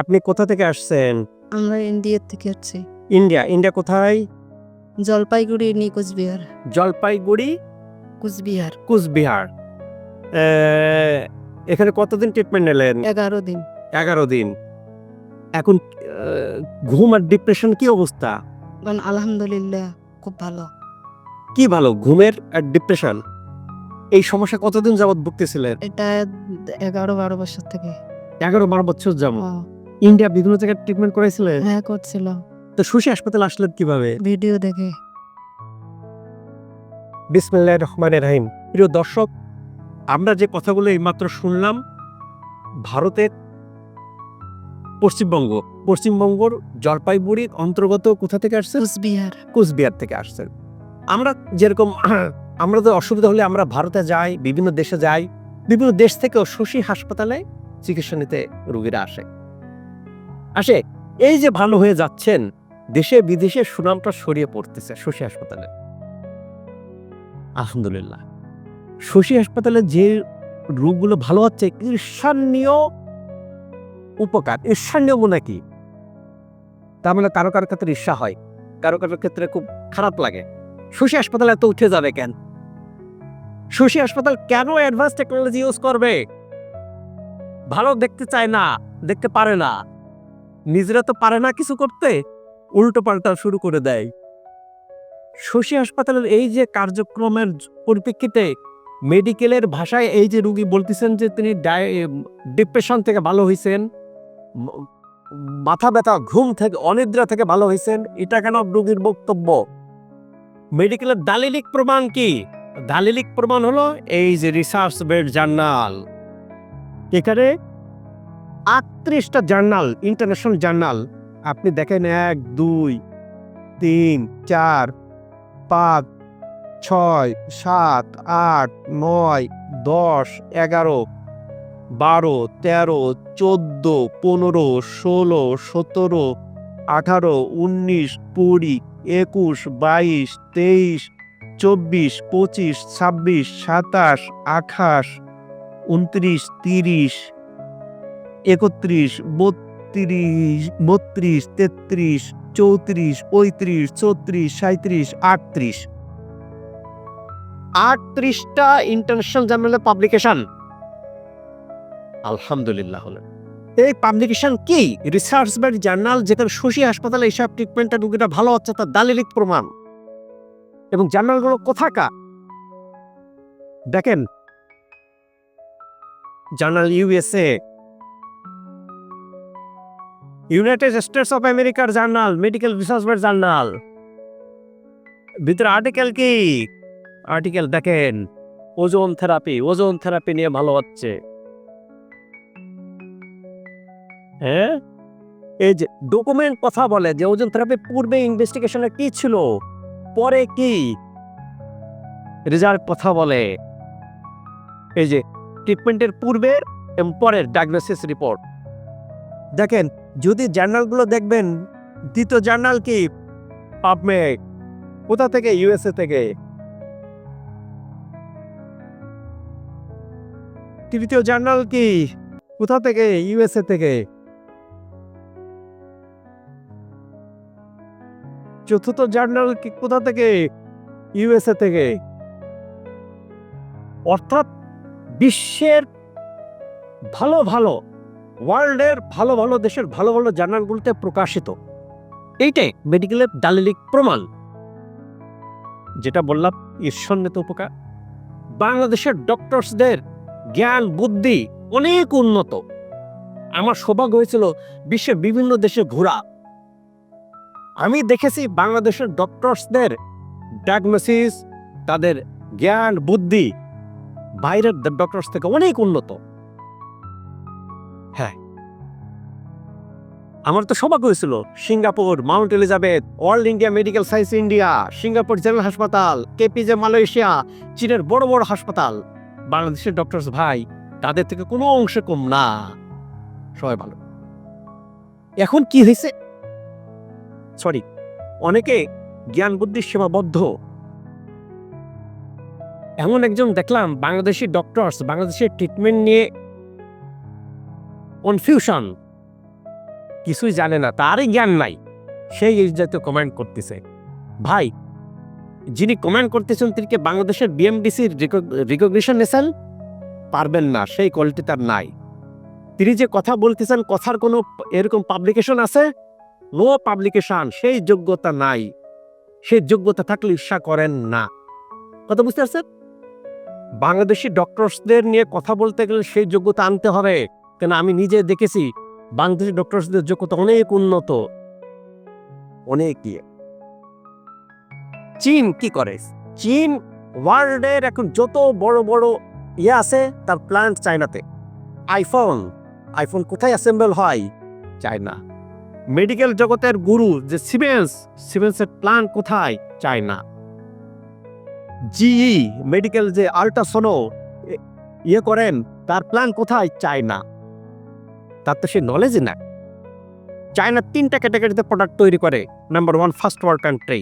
আপনি কোথা থেকে আসছেন? আমরা ইন্ডিয়ার থেকে আসছি। ইন্ডিয়া ইন্ডিয়া কোথায়? জলপাইগুড়ি নি কোচবিহার। জলপাইগুড়ি? কোচবিহার। কুচবিহার। এখানে কতদিন ট্রিটমেন্ট নিলেন? এগারো দিন। এগারো দিন। এখন ঘুম আর ডিপ্রেশন কি অবস্থা? মানে আলহামদুলিল্লাহ খুব ভালো। কি ভালো ঘুমের আর ডিপ্রেশন এই সমস্যা কতদিন যাবত ভুগতেছিলেন? এটা এগারো বারো বছর থেকে। এগারো বারো বছর যাবত ও, ইন্ডিয়া বিভিন্ন জায়গায় ট্রিটমেন্ট করেছিলেন হ্যাঁ করছিল। তো সুশি হাসপাতালে আসলেন কীভাবে? ভিডিও দেখে। বিসমিল্লাহ রহমানের রাহিম। প্রিয় দর্শক আমরা যে কথাগুলো এইমাত্র শুনলাম ভারতের পশ্চিমবঙ্গ পশ্চিমবঙ্গর জলপাইগুড়ির অন্তর্গত কোথা থেকে আসছেন কোচবিহার। কুচবিহার থেকে আসছেন আমরা যেরকম আমাদের অসুবিধা হলে আমরা ভারতে যাই বিভিন্ন দেশে যাই বিভিন্ন দেশ থেকেও শশী হাসপাতালে চিকিৎসা নিতে রুগীরা আসে। আসে, এই যে ভালো হয়ে যাচ্ছেন, দেশে বিদেশে সুনামটা ছড়িয়ে পড়তেছে শশী হাসপাতালে। আলহামদুলিল্লাহ। শশী হাসপাতালে যে রোগগুলো ভালো হচ্ছে ঈর্ষান্নীয় উপকার। ঈর্ষান্নীয় গুণা কি? তার মানে কারও কারও ক্ষেত্রে ঈর্ষা হয়, কারও কারও ক্ষেত্রে খুব খারাপ লাগে। শশী হাসপাতাল এত উঠে যাবে কেন? শশী হাসপাতাল কেন অ্যাডভান্স টেকনোলজি ইউজ করবে? ভালো দেখতে চায় না, দেখতে পারে না। নিজেরা তো পারে না কিছু করতে উল্টো পাল্টা শুরু করে দেয়। শশী হাসপাতালের এই যে কার্যক্রমের পরিপ্রেক্ষিতে মেডিকেলের ভাষায় এই যে রুগী বলতেছেন যে তিনি ডিপ্রেশন থেকে ভালো হয়েছেন মাথা ব্যথা, ঘুম থেকে, অনিদ্রা থেকে ভালো হয়েছেন এটা কেন রোগীর বক্তব্য? মেডিকেলের দালিলিক প্রমাণ কি? দালিলিক প্রমাণ হলো এই যে রিসার্চ বেড জার্নাল। এখানে আটত্রিশটা জার্নাল ইন্টারন্যাশনাল জার্নাল, আপনি দেখেন এক, দুই, তিন, চার, পাঁচ, ছয়, সাত, আট, নয়, দশ, এগারো, বারো, তেরো, চোদ্দ, পনেরো, ষোলো, সতেরো, আঠারো, উনিশ, কুড়ি, একুশ, বাইশ, তেইশ, চব্বিশ, পঁচিশ, ছাব্বিশ, সাতাশ, আঠাশ, উনত্রিশ, তিরিশ একত্রিশ, বত্রিশ বত্রিশ, তেত্রিশ, চৌত্রিশ, পঁয়ত্রিশ চৌত্রিশ সাঁত্রিশ আটত্রিশ। আটত্রিশটা ইন্টারন্যাশনাল জার্নালের পাবলিকেশন আলহামদুলিল্লাহ হলেন এই পাবলিকেশন কি? রিসার্চ বেড জার্নাল যেখানে শশী হাসপাতালে এইসব ট্রিটমেন্টটা রুগীরা ভালো হচ্ছে, তার দালিলিক প্রমাণ। এবং জার্নালগুলো কোথাকার? দেখেন journal USA united states of আমেরিকার জার্নাল মেডিকেল রিসার্চ বেড জার্নাল ভিতরে আর্টিকেল কি? আর্টিকেল দেখেন। ওজোন থেরাপি ওজোন থেরাপি নিয়ে ভালো হচ্ছে। হ্যাঁ? এই যে ডকুমেন্ট কথা বলে যে ওজন থেরাপি পূর্বে ইনভেস্টিগেশনে কি ছিল? পরে কি? রেজাল্ট কথা বলে। এই যে ট্রিটমেন্টের পূর্বের এবং পরের ডায়াগনোসিস রিপোর্ট দেখেন যদি জার্নালগুলো দেখবেন, দ্বিতীয় জার্নাল কি? পাবমেড কোথা থেকে? ইউএসএ থেকে। তৃতীয় জার্নাল কি? কোথা থেকে? ইউএসএ থেকে। চতুর্থ জার্নাল কি? কোথা থেকে? ইউএসএ থেকে। অর্থাৎ বিশ্বের ভালো ভালো ওয়ার্ল্ডের ভালো ভালো দেশের ভালো ভালো জার্নালগুলোতে প্রকাশিত। এইটাই মেডিকেলের দালিলিক প্রমাণ। যেটা বললাম ঈশ্বরনীত উপকার। বাংলাদেশের ডক্টরসদের জ্ঞান, বুদ্ধি অনেক উন্নত। আমার সৌভাগ্য হয়েছিল বিশ্বের বিভিন্ন দেশে ঘোরা। আমি দেখেছি বাংলাদেশের ডক্টরসদের ডায়াগনোসিস, তাদের জ্ঞান, বুদ্ধি বাইরের ডক্টরস থেকে অনেক উন্নত। হ্যাঁ। আমার তো সৌভাগ্য হয়েছিল, Singapore, Mount Elizabeth, World India Medical Science India, Singapore General হাসপাতাল কেপিজে মালয়েশিয়া, চীনের বড় বড় হাসপাতাল। বাংলাদেশের ডক্টরস ভাই, তাদের থেকে কোনো অংশে কম না। সবাই ভালো। এখন কি হয়েছে? সরি, অনেকে জ্ঞান বুদ্ধির সীমাবদ্ধ। এমন একজন দেখলাম, বাংলাদেশি ডক্টরস, বাংলাদেশের ট্রিটমেন্ট নিয়ে কনফিউশন কিছুই জানে না, তারই জ্ঞান নাই। সেই এই জাতীয় কমেন্ট করতেছে। ভাই, যিনি কমেন্ট করতেছেন, তিনি বাংলাদেশের বিএমডিসির রিকগনিশন নিয়েছেন? পারবেন না, সেই কোয়ালিটি তার নাই। তিনি যে কথা বলতেছেন, কথার কোনো এরকম পাবলিকেশন আছে? নো পাবলিকেশন সেই যোগ্যতা নাই। সেই যোগ্যতা থাকলে ঈর্ষা করেন না। কথা বুঝতে পারছেন? বাংলাদেশি ডক্টরসদের নিয়ে কথা বলতে গেলে সেই যোগ্যতা আনতে হবে। কেন আমি নিজে দেখেছি বাংলাদেশি ডক্টরসদের যোগ্যতা অনেক উন্নত। অনেক ইয়ে। চীন কি করে? চীন ওয়ার্ল্ডের এখন যত বড় বড় ইয়ে আছে, তার প্ল্যান্ট চায়নাতে। আইফোন আইফোন কোথায় অ্যাসেম্বল হয়? চায়না। মেডিকেল জগতের গুরু যে সিমেন্স সিমেন্সের প্ল্যান্ট কোথায়? চায়না। জিই মেডিকেল যে আল্ট্রাসোনো ইয়ে করেন, তার প্ল্যান কোথায়? চায়না। তার তো সে নলেজই না চায়না তিনটা ক্যাটাগরিতে প্রোডাক্ট তৈরি করে number one first world country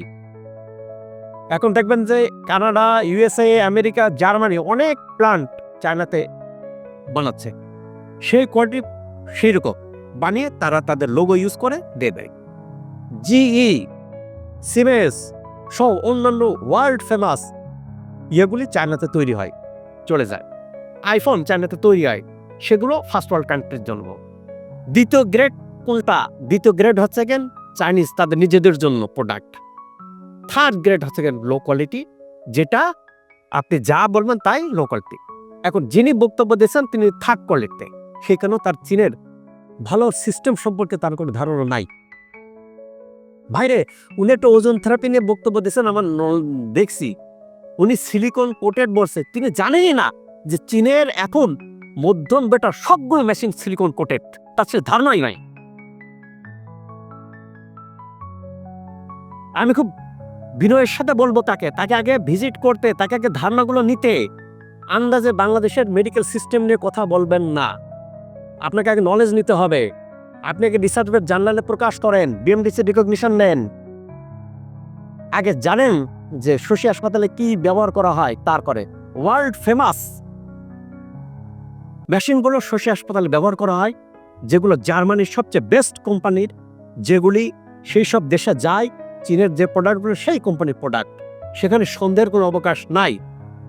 এখন দেখবেন যে কানাডা ইউএসএ আমেরিকা, জার্মানি অনেক প্লান্ট চায়নাতে বানাচ্ছে। সেই কোয়ালিটি সেই রকম বানিয়ে তারা তাদের লোগো ইউজ করে দেয় জিই সিমেস সহ অন্যান্য ওয়ার্ল্ড ফেমাস ইয়েগুলি চায়নাতে তৈরি হয়, চলে যায়। আইফোন চায়নাতে তৈরি হয়, সেগুলো ফার্স্ট ওয়ার্ল্ড কান্ট্রির জন্য। দ্বিতীয় গ্রেড কোনটা? দ্বিতীয় গ্রেড হচ্ছে গেন চাইনিজ তাদের নিজেদের জন্য প্রোডাক্ট থার্ড গ্রেড হচ্ছে গেন লো কোয়ালিটি যেটা আপনি যা বলবেন তাই লো কোয়ালিটি এখন যিনি বক্তব্য দিয়েছেন, তিনি থার্ড কোয়ালিটিতে সেখানেও তার চীনের ভালো সিস্টেম সম্পর্কে তার কোনো ধারণা নাই। ভাইরে, উনি একটা ওজন থেরাপি নিয়ে বক্তব্য দিয়েছেন, আমার দেখছি। উনি সিলিকন কোটেড বলছে। তিনি জানেনই না যে চীনের এখন মধ্যম বেটার সবগুলো মেশিন সিলিকন কোটেড তার সে ধারণাই নাই। আমি খুব বিনয়ের সাথে বলব তাকে তাকে আগে ভিজিট করতে, তাকে আগে ধারণাগুলো নিতে। আন্দাজে বাংলাদেশের মেডিকেল সিস্টেম নিয়ে কথা বলবেন না। আপনাকে আগে নলেজ নিতে হবে। আপনি আগে রিসার্চ জার্নালে প্রকাশ করেন বিএমডিসি রিকগনিশন নেন। আগে জানেন যে শশী হাসপাতালে কি ব্যবহার করা হয় তার করে ওয়ার্ল্ড ফেমাস মেশিনগুলো শশী হাসপাতালে ব্যবহার করা হয়। যেগুলো জার্মানির সবচেয়ে বেস্ট কোম্পানির যেগুলি সেই সব দেশে যায়, চীনের যে প্রোডাক্টগুলো সেই কোম্পানির প্রোডাক্ট সেখানে সন্দেহের কোনো অবকাশ নাই।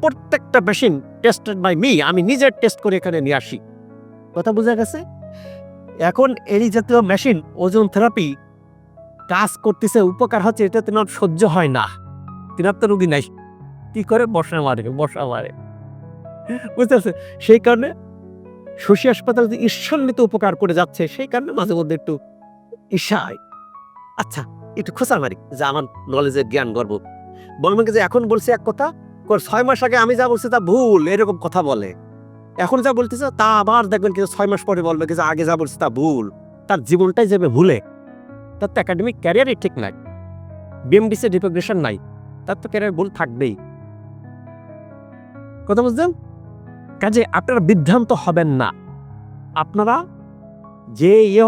প্রত্যেকটা মেশিন টেস্টেড বাই মি আমি নিজের টেস্ট করে এখানে নিয়ে আসি। কথা বোঝা গেছে? এখন এই জাতীয় মেশিন ওজন থেরাপি কাজ করতেছে, উপকার হচ্ছে, এটা তোমার সহ্য হয় না। তিনার তো রুগী নাই। কি করে বসা মারে বসা মারে। বুঝতে পারছে সেই কারণে শশী হাসপাতাল যে ঈশ্বরনিত উপকার করে যাচ্ছে, সেই কারণে মাঝে মধ্যে একটু ঈর্ষা হয় আচ্ছা একটু খোঁচা মারি, যে আমার নলেজের জ্ঞান গর্ব। বলবেন যে এখন বলছে এক কথা ছয় মাস আগে আমি যা বলছি তা ভুল, এরকম কথা বলে। এখন যা বলতেছে তা আবার দেখবেন কিন্তু ছয় মাস পরে বলবে যে আগে যা বলছে তা ভুল। তার জীবনটাই যাবে ভুলে, তার তো একাডেমিক ক্যারিয়ারই ঠিক নাই। বিএমডিসি রিকগনিশন নাই, তার তো ক্যারিয়ার ভুল থাকবেই। কথা বুঝছেন কাজে আপনারা বিভ্রান্ত হবেন না। আপনারা যে ইয়ে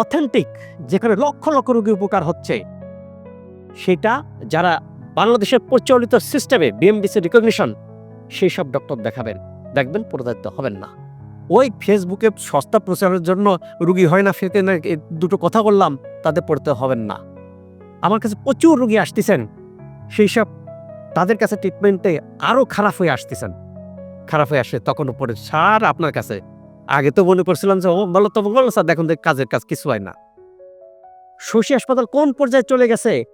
অথেন্টিক যেখানে লক্ষ লক্ষ রোগী উপকার হচ্ছে, সেটা যারা বাংলাদেশের প্রচলিত সিস্টেমে বিএমডিসি রিকগনিশন সেই সব ডক্টর দেখাবেন। দেখবেন প্রতারিত হবেন না। ওই ফেসবুকে সস্তা প্রচারের জন্য রুগী হয় না ফেতে না দুটো কথা বললাম, তাদের পড়তে হবেন না। আমার কাছে প্রচুর রুগী আসতেছেন সেই সব তাদের কাছে ট্রিটমেন্টে আরও খারাপ হয়ে আসতেছেন। খারাপ হয়ে আসে, তখন উপরে সার আপনার কাছে। আগে তো মনে করছিলাম যে, ও, বলো তো, বলো স্যার দেখুন কাজের কাজ কিছু হয় না। শশী হাসপাতাল কোন পর্যায়ে চলে গেছে?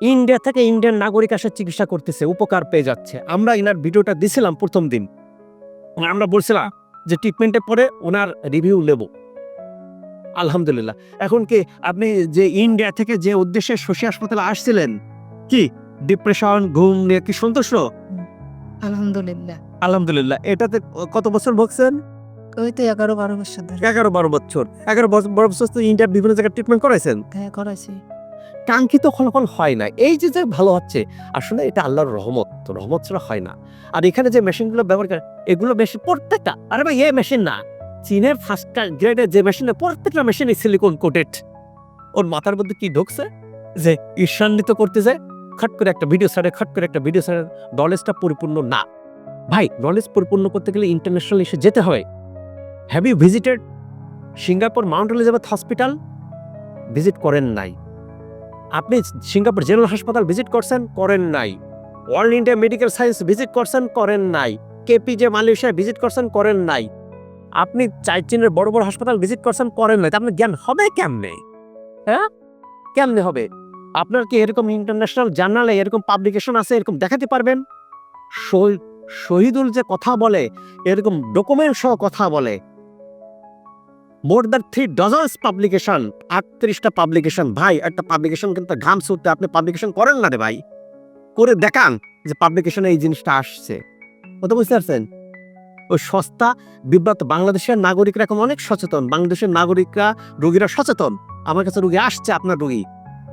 ইন্ডিয়া থেকে ইন্ডিয়ান নাগরিক আসে চিকিৎসা করতেছে, উপকার পেয়ে যাচ্ছে। আমরা ইনার ভিডিওটা দিছিলাম প্রথম দিন। আমরা বলছিলাম যে ট্রিটমেন্টে পরে ওনার রিভিউ নেব। আলহামদুলিল্লাহ। এখন কি আপনি যে, ইন্ডিয়া থেকে যে উদ্দেশ্যে শশী হাসপাতালে আসছিলেন, কি? ডিপ্রেশন ঘুম নিয়ে কি সন্তুষ্ট? আলহামদুলিল্লাহ। আলহামদুলিল্লাহ। এটাতে কত বছর ভুগছেন? ওই তো এগারো বারো বছর ধরে। এগারো বারো বছর। এগারো বারো বছর তো ইন্ডিয়ার বিভিন্ন জায়গায় ট্রিটমেন্ট করাইছেন? হ্যাঁ করাইছি। কাঙ্ক্ষিত ফলাফল হয় না। এই যে যে ভালো হচ্ছে আসলে এটা আল্লাহর রহমত। তো রহমত ছাড়া হয় না। আর এখানে যে মেশিনগুলো ব্যবহার করে এগুলো মেশিন প্রত্যেকটা আরে ভাই এ মেশিন না। চীনের ফার্স্ট গ্রেডের যে মেশিনে প্রত্যেকটা মেশিনে সিলিকন কোটেড ওর মাথার মধ্যে কি ঢুকছে? যে ঈর্ষান্বিত করতে যায়। খট করে একটা ভিডিও সারে খট করে একটা ভিডিও সারে নলেজটা পরিপূর্ণ না। ভাই নলেজ পরিপূর্ণ করতে গেলে ইন্টারন্যাশনাল এসে যেতে হয়। Have you visited Singapore mount Elizabeth hospital visit করেন নাই। আপনি সিঙ্গাপুর জেনারেল হাসপাতাল ভিজিট করছেন, করেন নাই। World India medical science visit করছেন, করেন নাই। কেপিজে মালয়েশিয়া ভিজিট করছেন, করেন নাই। আপনি চাই বড় বড় হাসপাতাল ভিজিট করছেন, করেন নাই। তা আপনার জ্ঞান হবে কেমনে? হ্যাঁ? কেমনে হবে? আপনার কি এরকম ইন্টারন্যাশনাল জার্নালে এরকম পাবলিকেশন আছে, এরকম দেখাতে পারবেন? শহীদ শহীদুল যে কথা বলে, এরকম ডকুমেন্ট সহ কথা বলে। More than three dozens publication আটত্রিশটা publication ভাই, একটা পাবলিকেশন কিন্তু ঘাম ছুটতে, আপনি পাবলিকেশন করেন না রে ভাই। করে দেখান যে পাবলিকেশনে এই জিনিসটা আসছে। কথা বুঝতে পারছেন? ওই সস্তা, বিব্রত বাংলাদেশের নাগরিকরা এখন অনেক সচেতন। বাংলাদেশের নাগরিকরা, রোগীরা সচেতন। আমার কাছে রোগী আসছে আপনার রোগী।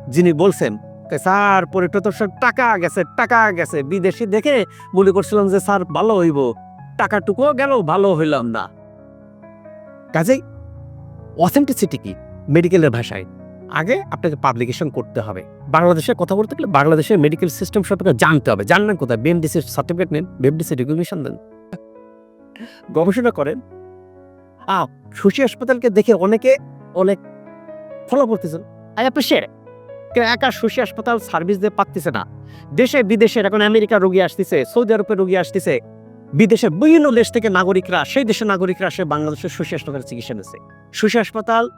যিনি বলছেন স্যার সব টাকা গেছে টাকা গেছে। বিদেশি দেখে মনে করছিলাম যে, স্যার, ভালো হইব। টাকাটুকুও গেল, ভালো হইলাম না। কাজেই অথেন্টিসিটি কি? মেডিকেলের ভাষায়। আগে আপনাকে পাবলিকেশন করতে হবে। বাংলাদেশের কথা বলতে গেলে বাংলাদেশের মেডিকেল সিস্টেম সম্পর্কে জানতে হবে। জানলেন কোথায়? বিএমডিসি সার্টিফিকেট নেন। বিএমডিসি রেগুলেশন দেন। গবেষণা করেন। আ সুশী হাসপাতালকে দেখে অনেকে অনেক ফলো করতেছেন। আই অ্যাপ্রিসিয়েট একা শশী হাসপাতাল সার্ভিস দিয়ে পাচ্ছে না। দেশে, বিদেশের এখন আমেরিকা রোগী আসতেছে, সৌদি আরবের রোগী আসতেছে। বিদেশে বিভিন্ন দেশ থেকে নাগরিকরা, সেই দেশের নাগরিকরা আসে বাংলাদেশের শশী হাসপাতালে চিকিৎসা নিচ্ছে। শশী হাসপাতাল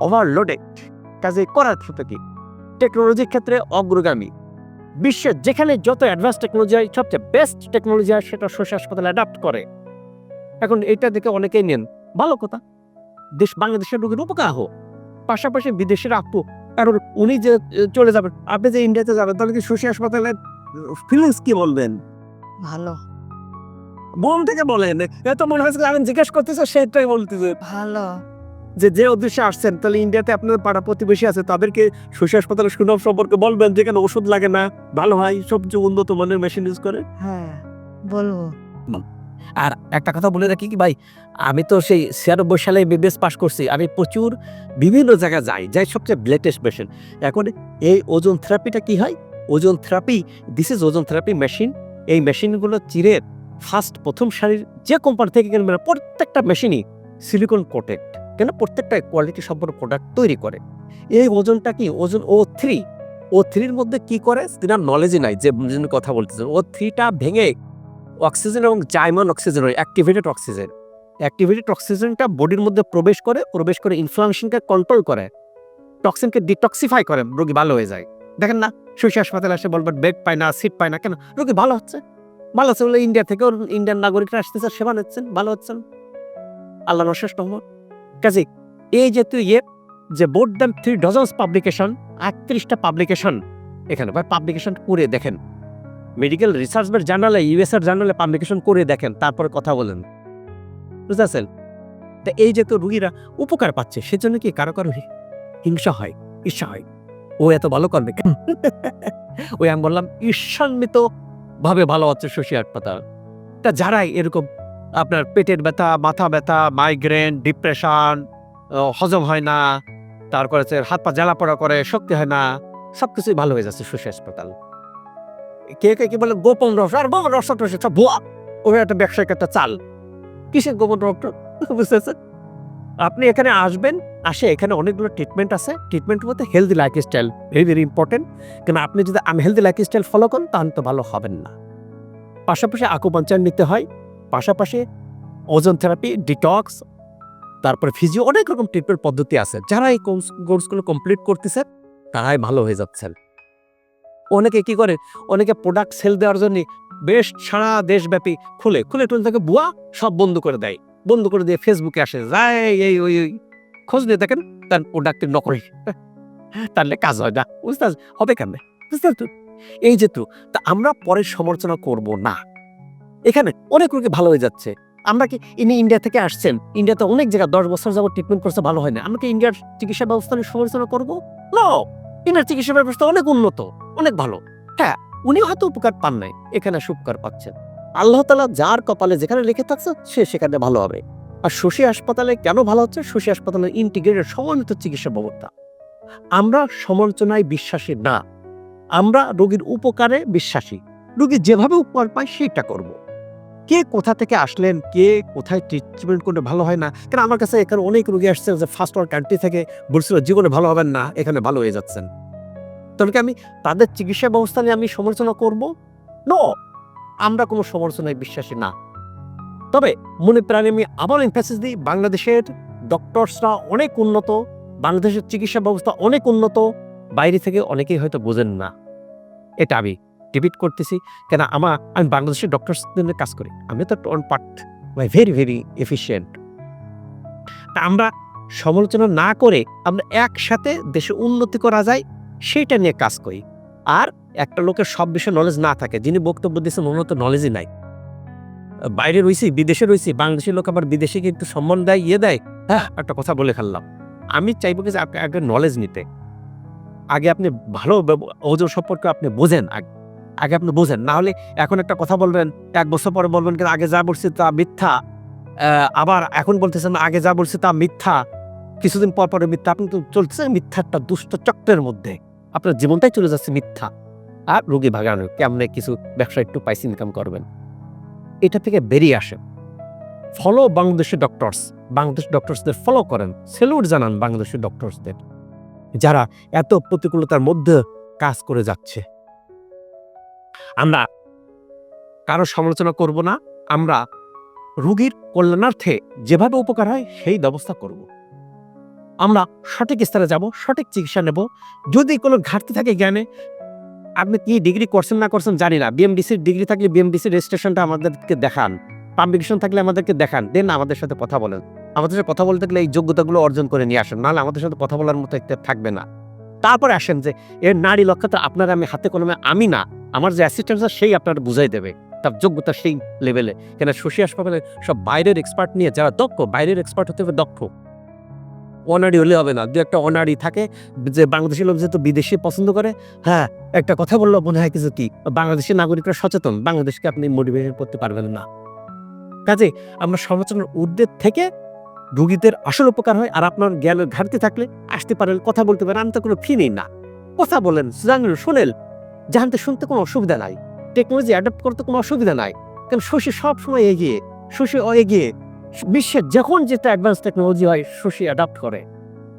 ওভারলোডেড কাজে করার ক্ষেত্রে কি? টেকনোলজির ক্ষেত্রে অগ্রগামী। বিশ্বের যেখানে যত অ্যাডভান্স টেকনোলজি হয়, সবচেয়ে বেস্ট টেকনোলজি হয়, সেটা শশী হাসপাতাল অ্যাডাপ্ট করে। এখন এটা দেখে অনেকেই নেন। ভালো কথা। দেশ, বাংলাদেশের রোগীর উপকার হোক। পাশাপাশি বিদেশের আপু কারণ উনি যে চলে যাবেন আপনি যে ইন্ডিয়াতে যাবেন তাহলে কি শশী হাসপাতালের ফিলিংস কি বলবেন? ভালো। মন থেকে বলেন এত মনে হয়েছে আমি জিজ্ঞেস করতেছে সেটাই বলতেছে। ভালো। যে যে উদ্দেশ্যে আসছেন তাহলে ইন্ডিয়াতে আপনার পাড়া প্রতিবেশী আছে তাদেরকে শশী হাসপাতালের সুনাম সম্পর্কে বলবেন যেখানে ওষুধ লাগে না ভালো হয় সবচেয়ে উন্নত মানের মেশিন ইউজ করে। হ্যাঁ বলব। আর একটা কথা বলে রাখি কি ভাই, আমি তো সেই ছিয়ানব্বই সালে বিবিএস পাশ করছি, আমি প্রচুর বিভিন্ন জায়গায় যাই যাই সবচেয়ে লেটেস্ট মেশিন এখন এই ওজন থেরাপিটা কি হয়? Ozone therapy this is ozone therapy machine এই মেশিনগুলো চিরের ফার্স্ট প্রথম সারির যে কোম্পানি থেকে কিনবেন প্রত্যেকটা মেশিনই সিলিকন কোটেড কেন? প্রত্যেকটা কোয়ালিটি সম্পন্ন প্রোডাক্ট তৈরি করে। এই ওজনটা কি? ওজন ও থ্রি ও থ্রির মধ্যে কি করে? তিনার নলেজই নাই, যে কথা বলতেছেন ও থ্রিটা ভেঙে অক্সিজেন এবং জাইমন অক্সিজেন হয় অ্যাক্টিভেটেড অক্সিজেন অ্যাক্টিভেটেড অক্সিজেনটা বডির মধ্যে প্রবেশ করে প্রবেশ করে ইনফ্লামেশনকে কন্ট্রোল করে। টক্সিনকে ডিটক্সিফাই করে, রোগী ভালো হয়ে যায়। দেখেন না, শশী হাসপাতালে আসে বলবেন বেড পায় না, সিট পায় না, কেন? রোগী ভালো হচ্ছে। ভালো হচ্ছে বলে ইন্ডিয়া থেকেও ইন্ডিয়ান নাগরিকরা আসতেছে, সেবা নিচ্ছেন, ভালো হচ্ছেন। আল্লাহ অশেষ রহমত কাজে এই যে তুই ইয়ে যে বোর্ড দ্যাম থ্রি ডজনস পাবলিকেশন একত্রিশটা পাবলিকেশন এখানে ভাই পাবলিকেশন করে দেখেন। মেডিকেল রিসার্চ জার্নালে ইউএসএর জার্নালে পাবলিকেশন করে দেখেন, তারপরে কথা বলেন। বুঝতে তা এই যে তো রুগীরা উপকার পাচ্ছে, সেজন্য কি কারও কারও হিংসা হয়, ঈর্ষা হয়? ও এত ভালো করবে ওই আমি বললাম ঈর্ষান্বিত ভাবে ভালো হচ্ছে শশী হাসপাতাল। তা যারাই এরকম আপনার পেটের ব্যথা, মাথা ব্যথা মাইগ্রেন ডিপ্রেশন হজম হয় না, তারপরে হাত পা জ্বালা পড়া করে, শক্তি হয় না, সবকিছুই ভালো হয়ে যাচ্ছে শশী হাসপাতাল। কে কে, কি বলে, গোপন রস আর গোপন রস টস সব ভুয়া। ওই একটা ব্যবসায়িক একটা চাল। কিসের গোপন রক্ত বুঝতেছেন? আপনি এখানে আসবেন, আসে এখানে অনেকগুলো ট্রিটমেন্ট আছে। ট্রিটমেন্ট মধ্যে healthy lifestyle very very important কেন আপনি যদি আমি আনহেলদি লাইফস্টাইল ফলো করেন, তাহলে তো ভালো হবেন না। পাশাপাশি আকুপাঞ্চার নিতে হয়। পাশাপাশি ওজন থেরাপি ডিটক্স তারপরে ফিজিও অনেক রকম ট্রিটমেন্ট পদ্ধতি আছে। যারা এই কোর্সগুলো কমপ্লিট করতেছে, তারাই ভালো হয়ে যাচ্ছেন। অনেকে কি করে? অনেকে প্রোডাক্ট সেল দেওয়ার জন্য বেশ সারা দেশব্যাপী খুলে খুলে টুলে তাকে বুয়া সব বন্ধ করে দেয়। বন্ধ করে দিয়ে ফেসবুকে আসে যায় এই, ওই ওই। খোঁজ নিয়ে দেখেন তার প্রোডাক্টের নকল। তাহলে কাজ হয় না। বুঝতে? হবে কেন বুঝতে পারছ? এই যে তো, তা আমরা পরে সমালোচনা করব না। এখানে অনেক রোগী ভালো হয়ে যাচ্ছে। আমরা কি ইনি ইন্ডিয়া থেকে আসছেন? ইন্ডিয়াতে অনেক জায়গায় দশ বছর যাবত ট্রিটমেন্ট করছে, ভালো হয় না। আমরা কি ইন্ডিয়ার চিকিৎসা ব্যবস্থা নিয়ে সমালোচনা করব? নো ইন্ডিয়ার চিকিৎসা ব্যবস্থা অনেক উন্নত, অনেক ভালো। হ্যাঁ উনি হয়তো উপকার পান নাই, এখানে এসে উপকার পাচ্ছেন। আল্লাহ তালা যার কপালে যেখানে লিখে থাকছে, সে সেখানে ভালো হবে। আর শশী হাসপাতালে কেন ভালো হচ্ছে? শশী হাসপাতালের ইন্টিগ্রেটেড সমন্বিত চিকিৎসা ব্যবস্থা। আমরা সমালোচনায় বিশ্বাসী না। আমরা রোগীর উপকারে বিশ্বাসী। রোগী যেভাবে উপকার পায় সেটা করব। কে কোথা থেকে আসলেন, কে কোথায় ট্রিটমেন্ট করলে ভালো হয় না? কারণ আমার কাছে এখানে অনেক রুগী আসছে যে ফার্স্ট ওয়ার্ল্ড কান্ট্রি থেকে বলছিল, জীবনে ভালো হবেন না, এখানে ভালো হয়ে যাচ্ছেন। তবে কি আমি তাদের চিকিৎসা ব্যবস্থা নিয়ে আমি সমালোচনা করব? নো আমরা কোনো সমালোচনায় বিশ্বাসী না। তবে মনে প্রাণে আমি আবার এমফাসিস দিই, বাংলাদেশের ডক্টরসরা অনেক উন্নত, বাংলাদেশের চিকিৎসা ব্যবস্থা অনেক উন্নত, বাইরে থেকে অনেকেই হয়তো বোঝেন না। এটা আমি রিপিট করতেছি। কেন আমার আমি বাংলাদেশের ডক্টরসদের কাজ করি। আমি তো on part my very very efficient তা আমরা সমালোচনা না করে আমরা একসাথে দেশে উন্নতি করা যায় সেইটা নিয়ে কাজ করি। আর একটা লোকের সব বিষয়ে নলেজ না থাকে, যিনি বক্তব্য দিচ্ছেন ওনার তো নলেজই নাই। বাইরে রয়েছি, বিদেশে রয়েছি, বাংলাদেশের লোক আবার বিদেশে কি একটু সম্মান দেয় ইয়ে দেয় হ্যাঁ একটা কথা বলে ফেললাম। আমি চাইব যে আগে নলেজ নিতে। আগে আপনি ভালো ওজন সম্পর্কে আপনি বোঝেন আগে। আগে আপনি বোঝেন। না হলে এখন একটা কথা বলবেন, এক বছর পরে বলবেন কিন্তু আগে যা বলছি তা মিথ্যা। আবার এখন বলতেছেন, আগে যা বলছি তা মিথ্যা। কিছুদিন পর পরে মিথ্যা। আপনি তো চলছে মিথ্যা একটা দুষ্ট চক্রের মধ্যে। আপনার জীবনটাই চলে যাচ্ছে মিথ্যা। আর রোগী ভাগানো, কেমনে কিছু ব্যবসা একটু পাইসি ইনকাম করবেন। এটা থেকে বেরিয়ে আসেন। ফলো বাংলাদেশের ডক্টরস বাংলাদেশ ডক্টরসদের ফলো করেন। সেলুট জানান বাংলাদেশের ডক্টরসদের যারা এত প্রতিকূলতার মধ্যে কাজ করে যাচ্ছে। আমরা কারও সমালোচনা করব না, আমরা রুগীর কল্যাণার্থে যেভাবে উপকার হয় সেই ব্যবস্থা করব। আমরা সঠিক স্তরে যাব, সঠিক চিকিৎসা নেব। যদি কোনো ঘাটতি থাকে জ্ঞানে, আপনি কি ডিগ্রি করছেন না করছেন জানি না। বিএমডিসির ডিগ্রি থাকলে বিএমডিসির রেজিস্ট্রেশনটা আমাদেরকে দেখান। পাবলিকেশন থাকলে আমাদেরকে দেখান। দেন আমাদের সাথে কথা বলেন। আমাদের সাথে কথা বলতে গেলে এই যোগ্যতাগুলো অর্জন করে নিয়ে আসেন। নাহলে আমাদের সাথে কথা বলার মতো থাকবে না। তারপরে আসেন যে, এর নারী লক্ষ্যটা আপনার আমি হাতে কলমে আমি না। আমার যে অ্যাসিস্ট্যান্ট সেই আপনার বুঝাই দেবে। তার যোগ্যতা সেই লেভেলে কেন শশী হাসপাতালে সব বাইরের এক্সপার্ট নিয়ে যারা দক্ষ, বাইরের এক্সপার্ট হতে হবে দক্ষ। অনারি হলে হবে না। দু একটা অনারি থাকে, যে বাংলাদেশি লোক যেহেতু বিদেশি পছন্দ করে হ্যাঁ একটা কথা বলল, মনে হয় কিছু কি? বাংলাদেশের নাগরিকরা সচেতন। বাংলাদেশকে আপনি মোটিভেশন করতে পারবেন না। কাজে আমরা সমালোচনার ঊর্ধ্বে থেকে রুগীদের আসল উপকার হয়, আর আপনার জ্ঞানের ঘাটতি থাকলে আসতে পারেন, কথা বলতে পারেন, আমি তো কোনো ফি নেই না। কথা বলেন শোনেন। জানতে শুনতে কোনো অসুবিধা নাই। টেকনোলজি অ্যাডাপ্ট করতে কোনো অসুবিধা নাই। কারণ শশী সবসময় এগিয়ে, শশী এগিয়ে, বিশ্বের যখন যেটা অ্যাডভান্স টেকনোলজি হয়, শশী অ্যাডাপ্ট করে।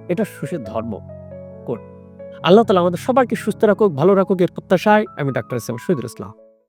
এটা শশীর ধর্ম। কোন আল্লাহ তালা আমাদের সবাইকে সুস্থ রাখুক, ভালো রাখুক, এর প্রত্যাশায় আমি ডাক্তার ইসলাম শহীদুল ইসলাম।